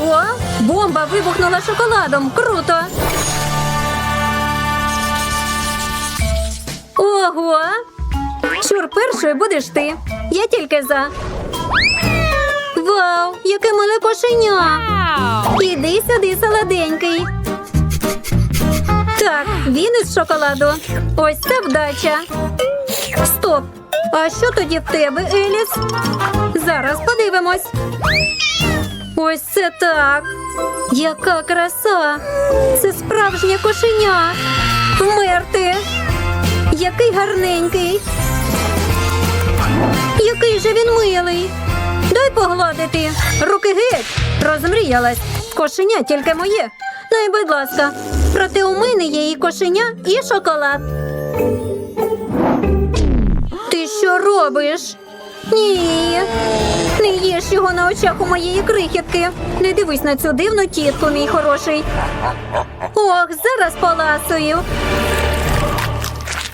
Ого! Бомба вибухнула шоколадом. Круто! Ого! Чур, першою будеш ти. Я тільки за. Вау, яке миле кошеня! Іди сюди, солоденький. Так, він із шоколаду. Ось це вдача. Стоп! А що тоді в тебе, Еліс? Зараз подивимось. Ось це так. Яка краса! Це справжнє кошеня. Вмерти. Який гарненький. Який же він милий. Дай погладити. Руки геть. Розмріялась. Кошеня тільки моє. Ну і будь ласка. Проте у мене є і кошеня, і шоколад. Ти що робиш? Ні. Не їж його на очах у моєї крихітки. Не дивись на цю дивну тітку, мій хороший. Ох, зараз поласую.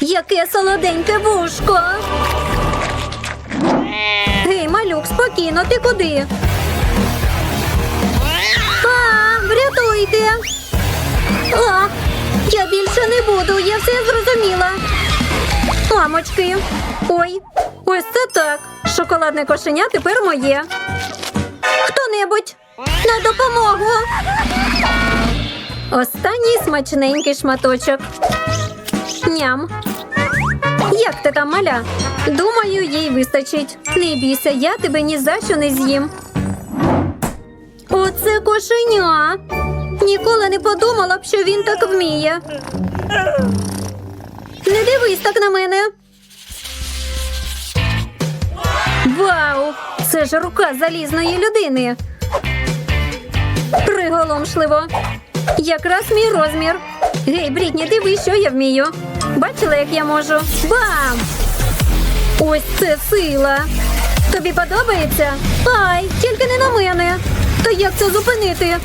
Яке солоденьке вушко. Гей, малюк, спокійно, ти куди? А, врятуйте. А, я більше не буду, я все зрозуміла. Мамочки. Ой, ось це так. Шоколадне кошеня тепер моє. Хто-небудь на допомогу. Останній смачненький шматочок. Ням. Як ти там, маля? Думаю, їй вистачить. Не бійся, я тебе ні за що не з'їм. Оце кошеня. Ніколи не подумала б, що він так вміє. Не дивись так на мене. Вау! Це ж рука залізної людини. Приголомшливо. Якраз мій розмір. Гей, Брітні, дивись, що я вмію. Бачила, як я можу? Бам! Ось це сила. Тобі подобається? Ай, тільки не на мене. То як це зупинити?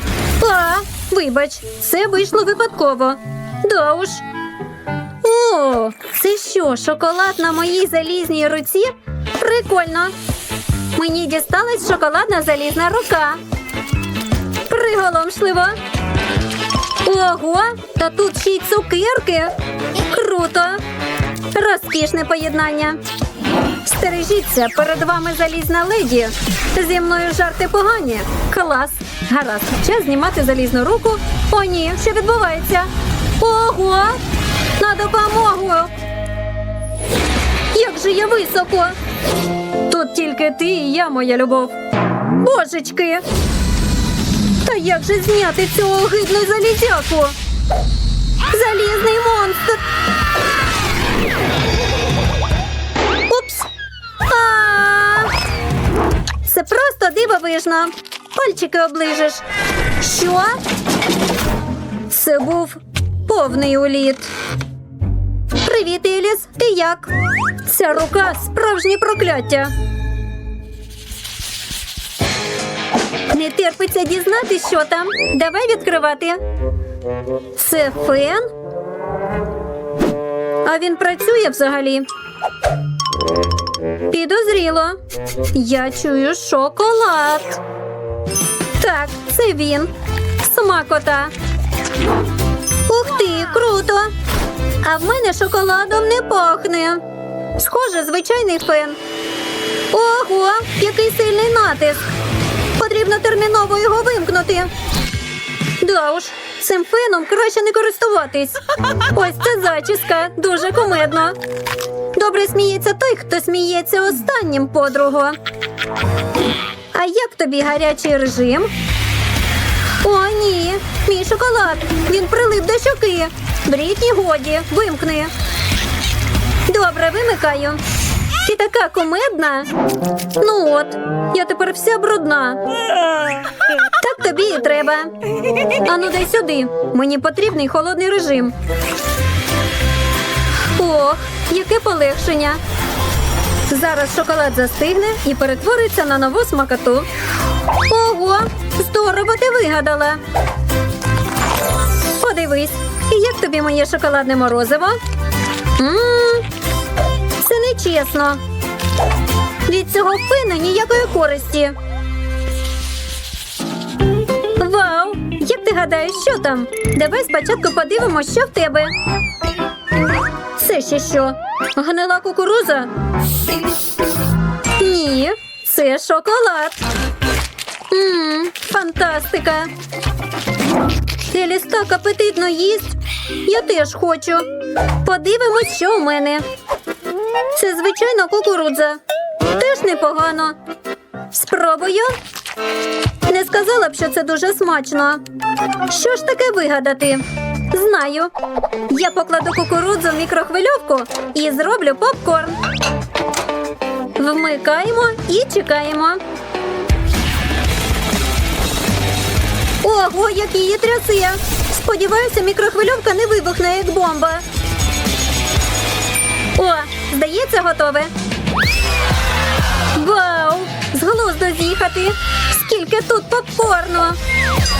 А, вибач, це вийшло випадково. Да уж. О, це що, шоколад на моїй залізній руці? Прикольно. Мені дісталась шоколадна залізна рука. Приголомшливо. Ого, та тут ще й цукерки. Круто. Розкішне поєднання. Стережіться, перед вами залізна леді. Зі мною жарти погані. Клас. Гаразд, час знімати залізну руку. О, ні, що відбувається? Ого! На допомогу! Як же я високо! Тут тільки ти і я, моя любов. Божечки! Та як же зняти цього огидну залізяку? Залізний монстр! Упс! Це просто дивовижно. Пальчики оближеш. Що? Це був повний уліт. Привіт, Еліс. Ти як? Ця рука справжнє прокляття. Не терпиться дізнатись, що там. Давай відкривати. Це фен? А він працює взагалі. Підозріло. Я чую шоколад. Так, це він. Смакота. Ух ти, круто! А в мене шоколадом не пахне. Схоже, звичайний фен. Ого, який сильний натиск. Потрібно терміново його вимкнути. Да уж, цим феном краще не користуватись. Ось це зачіска, дуже кумедно. Добре сміється той, хто сміється останнім подруго. А як тобі гарячий режим? О, ні, мій шоколад. Він прилип до щоки. Брітні годі, вимкни. Добре, вимикаю. Ти така кумедна. Ну от, я тепер вся брудна. Так тобі і треба. Ану, дай сюди. Мені потрібний холодний режим. Ох, яке полегшення. Зараз шоколад застигне і перетвориться на нову смакоту. Ого, здорово ти вигадала. Подивись, і як тобі моє шоколадне морозиво? Ммм, це нечесно. Від цього фену ніякої користі. Вау! Як ти гадаєш, що там? Давай спочатку подивимось, що в тебе. Це ще що? Гнила кукуруза? Ні, це шоколад. Ммм, фантастика. Еліс так апетитно їсть. Я теж хочу. Подивимось, що у мене. Це звичайна кукурудза. Теж непогано. Спробую. Не сказала б, що це дуже смачно. Що ж таке вигадати? Знаю. Я покладу кукурудзу в мікрохвильовку і зроблю попкорн. Вмикаємо і чекаємо. Ого, як її трясе! Сподіваюся, мікрохвильовка не вибухне, як бомба. О, здається, готове. Вау! З глузду з'їхати! Скільки тут попкорну!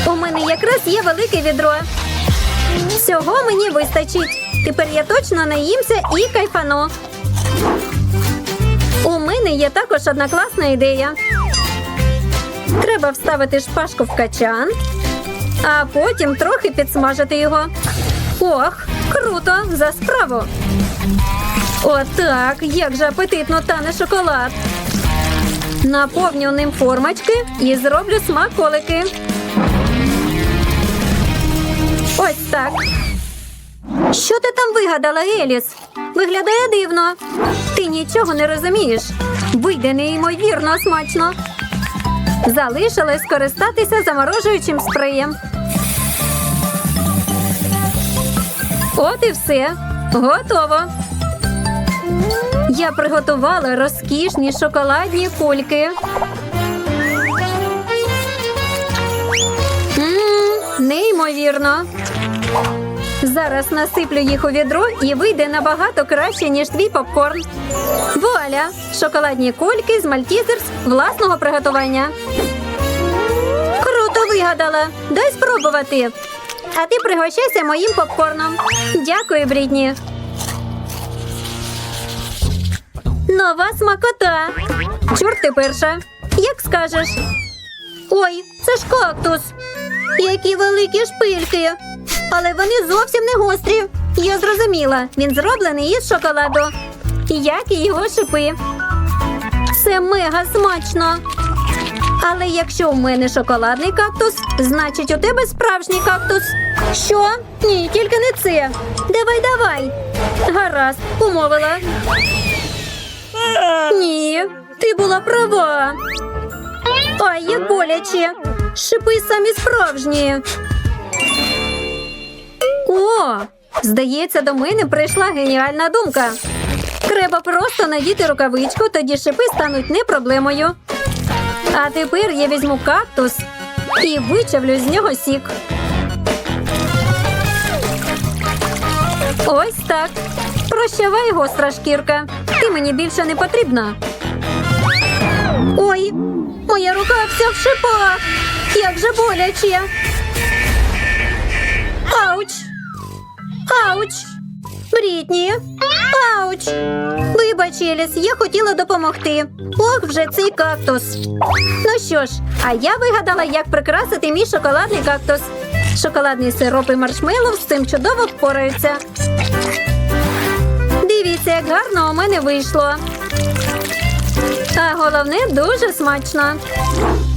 У мене якраз є велике відро. Всього мені вистачить. Тепер я точно наїмся і кайфану. У мене є також одна класна ідея. Треба вставити шпажку в качан, а потім трохи підсмажити його. Ох, круто! За справу! Отак, як же апетитно тане шоколад. Наповню ним формочки і зроблю смаколики. Ось так. Що ти там вигадала, Еліс? Виглядає дивно. Ти нічого не розумієш. Вийде неймовірно смачно. Залишилось скористатися заморожуючим спреєм. От і все. Готово. Я приготувала розкішні шоколадні кульки. Мм, неймовірно. Зараз насиплю їх у відро і вийде набагато краще, ніж твій попкорн. Вуаля! Шоколадні кульки з мальтізерс власного приготування. Круто вигадала. Дай спробувати. А ти пригощайся моїм попкорном. Дякую, Брітні. Нова смакота. Чорт ти перша. Як скажеш? Ой, це ж кактус. Які великі шпильки. Але вони зовсім не гострі. Я зрозуміла, він зроблений із шоколаду. Як і його шипи. Це мега смачно. Але якщо в мене шоколадний кактус, значить у тебе справжній кактус. Що? Ні, тільки не це. Давай, давай. Гаразд, умовила. Була права. Ай, як боляче. Шипи самі справжні. О, здається, до мене прийшла геніальна думка. Треба просто надіти рукавичку, тоді шипи стануть не проблемою. А тепер я візьму кактус і вичавлю з нього сік. Ось так. Прощавай, гостра шкірка. Ти мені більше не потрібна. Ой, моя рука вся в шипах. Як же боляче. Ауч. Ауч. Брітні. Ауч. Вибач, Еліс, я хотіла допомогти. Ох, вже цей кактус. Ну що ж, а я вигадала, як прикрасити мій шоколадний кактус. Шоколадний сироп і маршмеллоу з цим чудово впораються. Дивіться, як гарно у мене вийшло. А головне дуже смачно.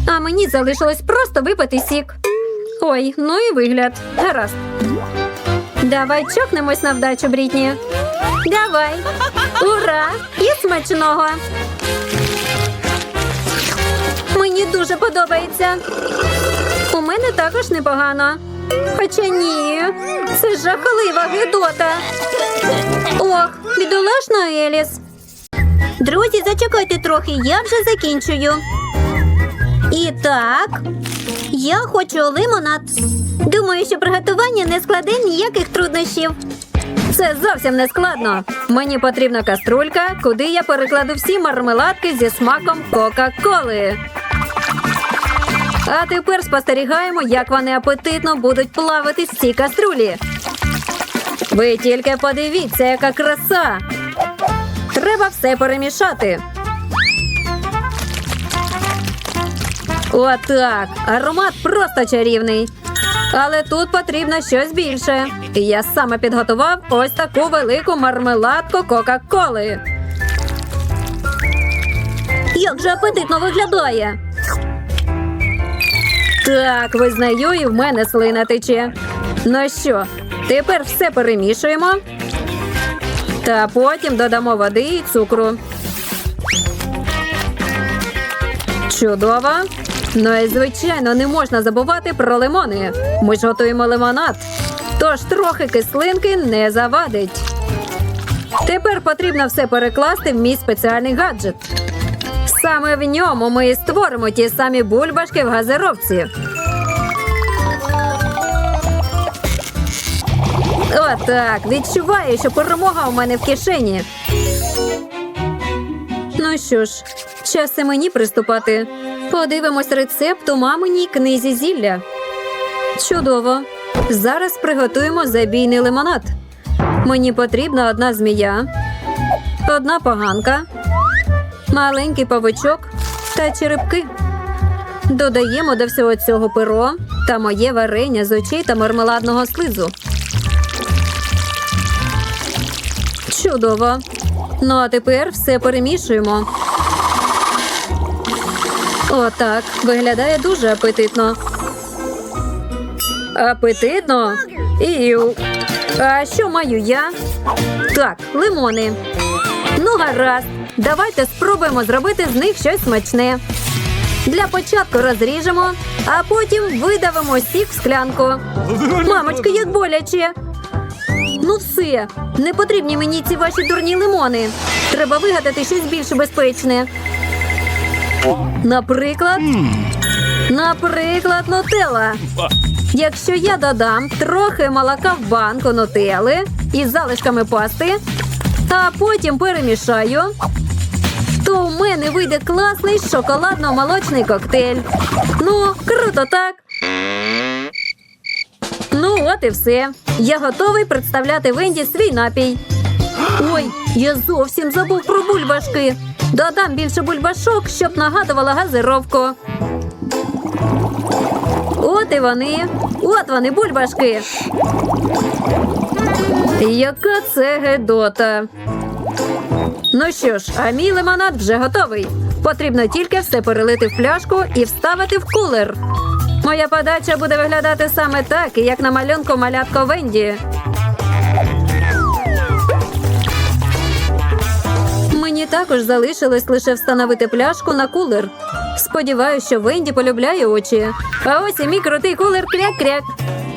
А мені залишилось просто випити сік. Ой, ну і вигляд. Гаразд. Давай чокнемось на вдачу, Брітні. Давай. Ура! І смачного. Мені дуже подобається. У мене також непогано. Хоча ні, це жахлива гидота. Ох, бідолашна Еліс. Друзі, зачекайте трохи, я вже закінчую. І так, я хочу лимонад. Думаю, що приготування не складе ніяких труднощів. Це зовсім не складно. Мені потрібна каструлька, куди я перекладу всі мармеладки зі смаком Кока-Коли. А тепер спостерігаємо, як вони апетитно будуть плавати в цій каструлі. Ви тільки подивіться, яка краса. Треба все перемішати. Отак. Аромат просто чарівний. Але тут потрібно щось більше. Я саме підготував ось таку велику мармеладку Кока-Коли. Як же апетитно виглядає. Так, визнаю, і в мене слина тече. Ну що, тепер все перемішуємо. Та потім додамо води і цукру. Чудово. Ну і звичайно, не можна забувати про лимони. Ми ж готуємо лимонад. Тож трохи кислинки не завадить. Тепер потрібно все перекласти в мій спеціальний гаджет. Саме в ньому ми і створимо ті самі бульбашки в газировці. Отак, відчуваю, що перемога у мене в кишені. Ну що ж, час і мені приступати. Подивимось рецепт у маминій книзі зілля. Чудово. Зараз приготуємо забійний лимонад. Мені потрібна одна змія, одна поганка, маленький павичок та черепки. Додаємо до всього цього перо та моє варення з очей та мармеладного слизу. Чудово. Ну а тепер все перемішуємо. Отак. Виглядає дуже апетитно. Апетитно? Іу. А що маю я? Так, лимони. Ну, гаразд. Давайте спробуємо зробити з них щось смачне. Для початку розріжемо, а потім видавимо сік в склянку. Мамочка, як боляче. Ну все, не потрібні мені ці ваші дурні лимони. Треба вигадати щось більш безпечне. Наприклад, наприклад, нутелла. Якщо я додам трохи молока в банку нутели із залишками пасти, а потім перемішаю, то у мене вийде класний шоколадно-молочний коктейль. Ну, круто, так? Ну, от і все. Я готовий представляти Венді свій напій. Ой, я зовсім забув про бульбашки. Додам більше бульбашок, щоб нагадувала газировку. От і вони. От вони, бульбашки. Яка це гедота. Ну що ж, а мій лимонад вже готовий. Потрібно тільки все перелити в пляшку і вставити в кулер. Моя подача буде виглядати саме так, як на малюнку малятко Венді. Мені також залишилось лише встановити пляшку на кулер. Сподіваюся, що Венді полюбляє очі. А ось і мій крутий кулер кряк-кряк.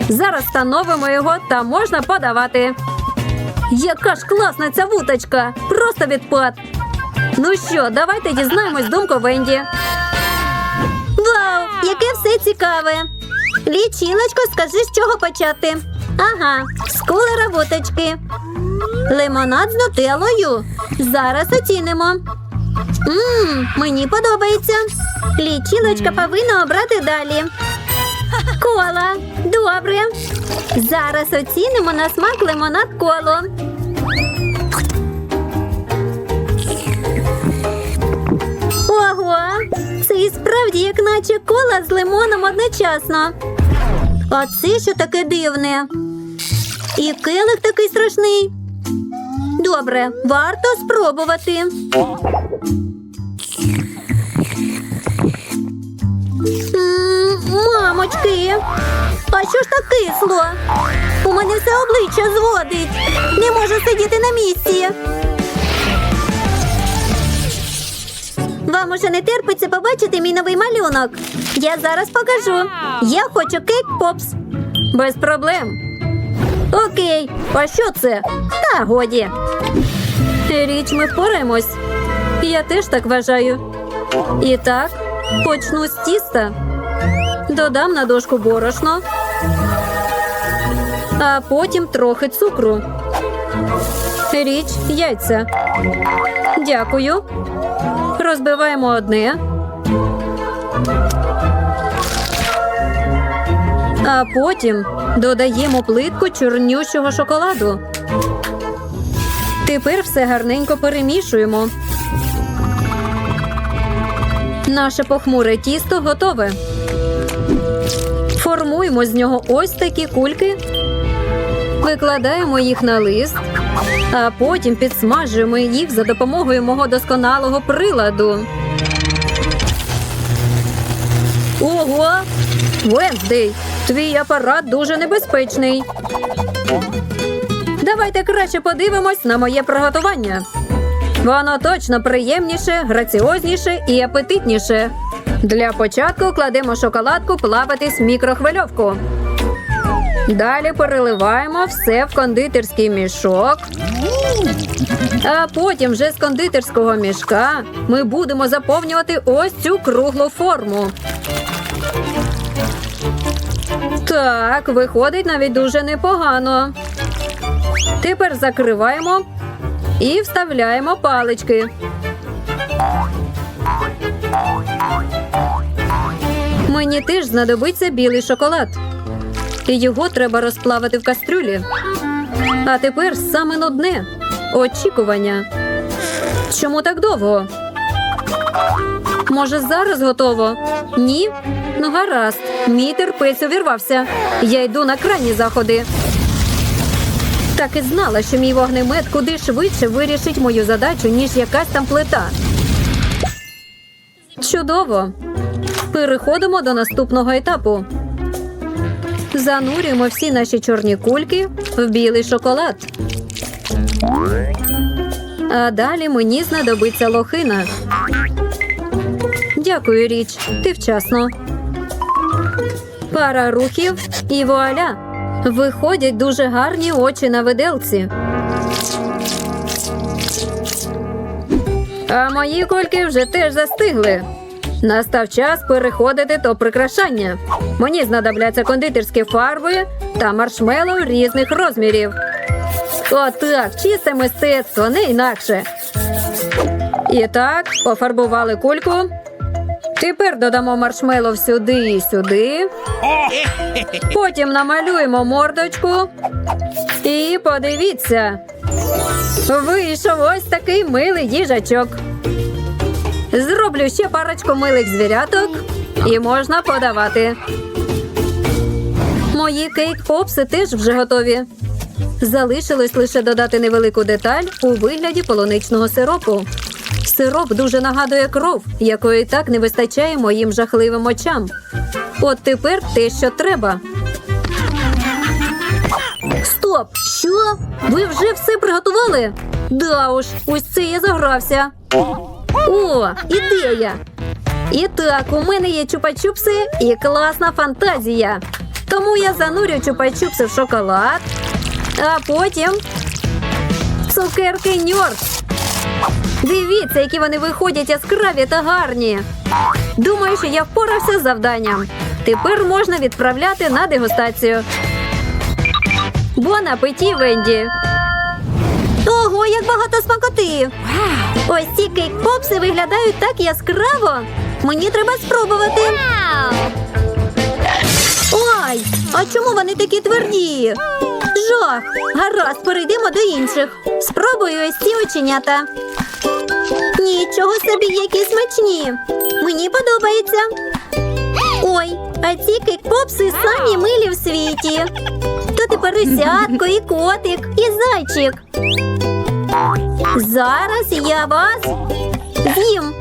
Зараз встановимо його та можна подавати. Яка ж класна ця вуточка! Просто відпад. Ну що, давайте дізнаємось думку Венді. Яке все цікаве. Лічилочко, скажи, з чого почати. Ага, з кулера вуточки. Лимонад з нутеллою. Зараз оцінимо. Мм, мені подобається. Лічилочка повинна обрати далі. Кола. Добре. Зараз оцінимо на смак лимонад коло. І як наче кола з лимоном одночасно. А це що таке дивне? І келих такий страшний. Добре, варто спробувати. Мамочки, а що ж так кисло? У мене все обличчя зводить. Не можу сидіти на місці. Вам уже не терпиться побачити мій новий малюнок. Я зараз покажу. Я хочу кейк попс. Без проблем. Окей, а що це? Та годі. Річ, ми впораємось. Я теж так вважаю. І так, почну з тіста. Додам на дошку борошно, а потім трохи цукру. Річ яйця. Дякую. Розбиваємо одне. А потім додаємо плитку чорнющого шоколаду. Тепер все гарненько перемішуємо. Наше похмуре тісто готове. Формуємо з нього ось такі кульки, викладаємо їх на лист, а потім підсмажуємо їх за допомогою мого досконалого приладу. Ого! Венздей, твій апарат дуже небезпечний. Давайте краще подивимось на моє приготування. Воно точно приємніше, граціозніше і апетитніше. Для початку кладемо шоколадку плаватись в мікрохвильовку. Далі переливаємо все в кондитерський мішок. А потім вже з кондитерського мішка ми будемо заповнювати ось цю круглу форму. Так, виходить навіть дуже непогано. Тепер закриваємо і вставляємо палички. Мені теж знадобиться білий шоколад. І його треба розплавити в кастрюлі. А тепер саме нудне очікування. Чому так довго? Може, зараз готово? Ні? Ну, гаразд. Мій терпець увірвався. Я йду на крайні заходи. Так і знала, що мій вогнемет куди швидше вирішить мою задачу, ніж якась там плита. Чудово. Переходимо до наступного етапу. Занурюємо всі наші чорні кульки в білий шоколад. А далі мені знадобиться лохина. Дякую, річ. Ти вчасно. Пара рухів і вуаля. Виходять дуже гарні очі на виделці. А мої кульки вже теж застигли. Настав час переходити до прикрашання. Мені знадобляться кондитерські фарби та маршмеллоу різних розмірів. Отак, чисте мистецтво, не інакше. І так, пофарбували кульку. Тепер додамо маршмеллоу сюди і сюди. Потім намалюємо мордочку. І подивіться. Вийшов ось такий милий їжачок. Зроблю ще парочку милих звіряток і можна подавати. Мої кейк-попси теж вже готові. Залишилось лише додати невелику деталь у вигляді полуничного сиропу. Сироп дуже нагадує кров, якої так не вистачає моїм жахливим очам. От тепер те, що треба. Стоп! Що? Ви вже все приготували? Да уж, ось це я загрався. О, ідея! І так, у мене є чупа-чупси і класна фантазія. Тому я занурю чупа-чупси в шоколад, а потім цукерки ньорд. Дивіться, які вони виходять яскраві та гарні. Думаю, що я впорався з завданням. Тепер можна відправляти на дегустацію. Бон апеті, Венді! Ого, як багато смакоти! Ось ці кейк-попси виглядають так яскраво. Мені треба спробувати. Ой, а чому вони такі тверді? Жах! Гаразд, перейдемо до інших. Спробую ось ці оченята. Нічого собі, які смачні. Мені подобається. Ой, а ці кейк-попси самі милі в світі. Тут і поросятко, і котик, і зайчик. Зараз я вас з'їм.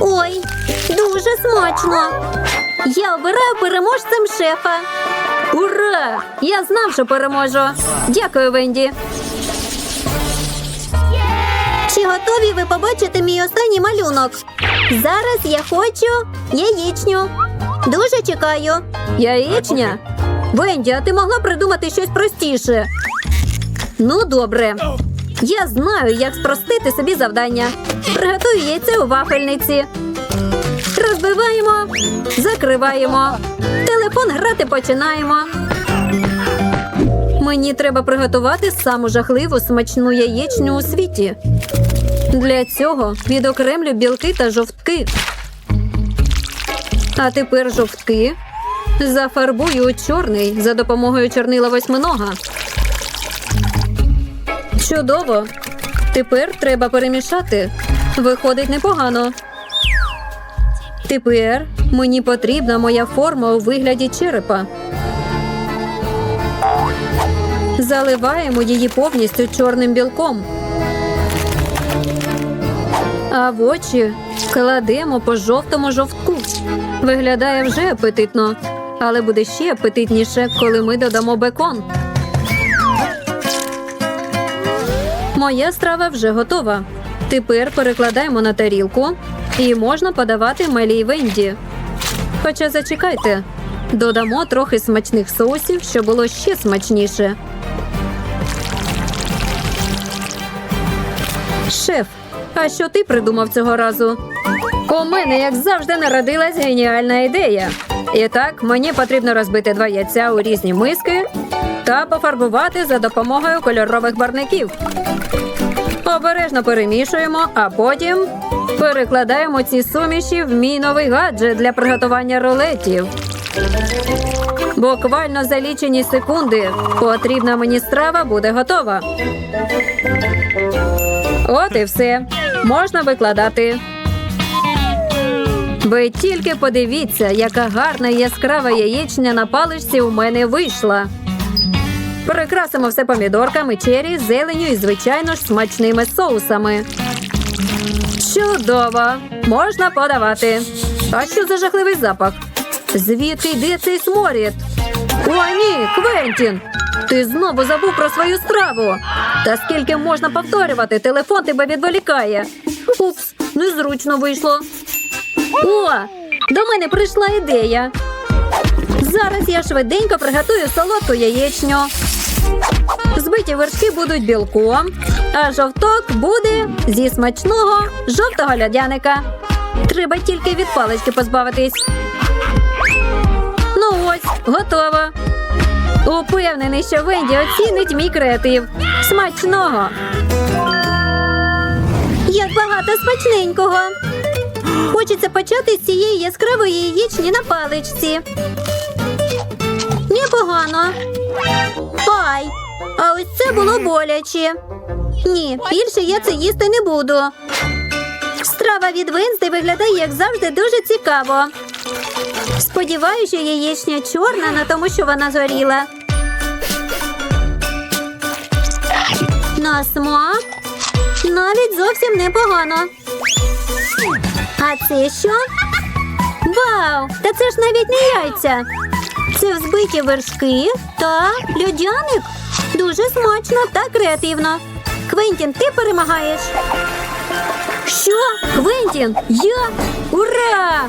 Ой, дуже смачно. Я обираю переможцем шефа. Ура! Я знав, що переможу. Дякую, Венді. Чи готові ви побачити мій останній малюнок? Зараз я хочу яєчню. Дуже чекаю. Яєчня? Венді, а ти могла придумати щось простіше? Ну, добре. Я знаю, як спростити собі завдання. Приготую яйце у вафельниці. Розбиваємо, закриваємо. Телефон грати починаємо. Мені треба приготувати саму жахливу смачну яєчню у світі. Для цього відокремлю білки та жовтки. А тепер жовтки зафарбую у чорний за допомогою чорнила восьминога. Чудово. Тепер треба перемішати. Виходить непогано. Тепер мені потрібна моя форма у вигляді черепа. Заливаємо її повністю чорним білком. А в очі кладемо по жовтому жовтку. Виглядає вже апетитно, але буде ще апетитніше, коли ми додамо бекон. Моя страва вже готова. Тепер перекладаємо на тарілку і можна подавати Мелі і Венді. Хоча зачекайте, додамо трохи смачних соусів, щоб було ще смачніше. Шеф, а що ти придумав цього разу? У мене, як завжди, народилась геніальна ідея. І так, мені потрібно розбити два яйця у різні миски та пофарбувати за допомогою кольорових барників. Обережно перемішуємо, а потім перекладаємо ці суміші в мій новий гаджет для приготування рулетів. Буквально за лічені секунди потрібна мені страва буде готова. От і все. Можна викладати. Ви тільки подивіться, яка гарна яскрава яєчня на паличці у мене вийшла. Прикрасимо все помідорками, чері, зеленю і, звичайно ж, смачними соусами. Чудово! Можна подавати. А що за жахливий запах? Звідки йде цей сморід? О, ні, Квентін! Ти знову забув про свою страву. Та скільки можна повторювати, телефон тебе відволікає. Упс, незручно вийшло. О, до мене прийшла ідея. Зараз я швиденько приготую солодку яєчню. Збиті вершки будуть білком, а жовток буде зі смачного жовтого льодяника. Треба тільки від палички позбавитись. Ну ось, готово. Упевнений, що Венді оцінить мій креатив. Смачного. Як багато смачненького. Хочеться почати з цієї яскравої яєчні на паличці. Непогано. Ай, а ось це було боляче. Ні, більше я це їсти не буду. Страва від Венсти виглядає, як завжди, дуже цікаво. Сподіваюся, яєчня чорна, на тому, що вона згоріла. На смак навіть зовсім непогано. А це що? Вау! Та це ж навіть не яйця. Це взбиті вершки та льодяник. Дуже смачно та креативно. Квентін, ти перемагаєш. Що? Квентін? Я? Ура!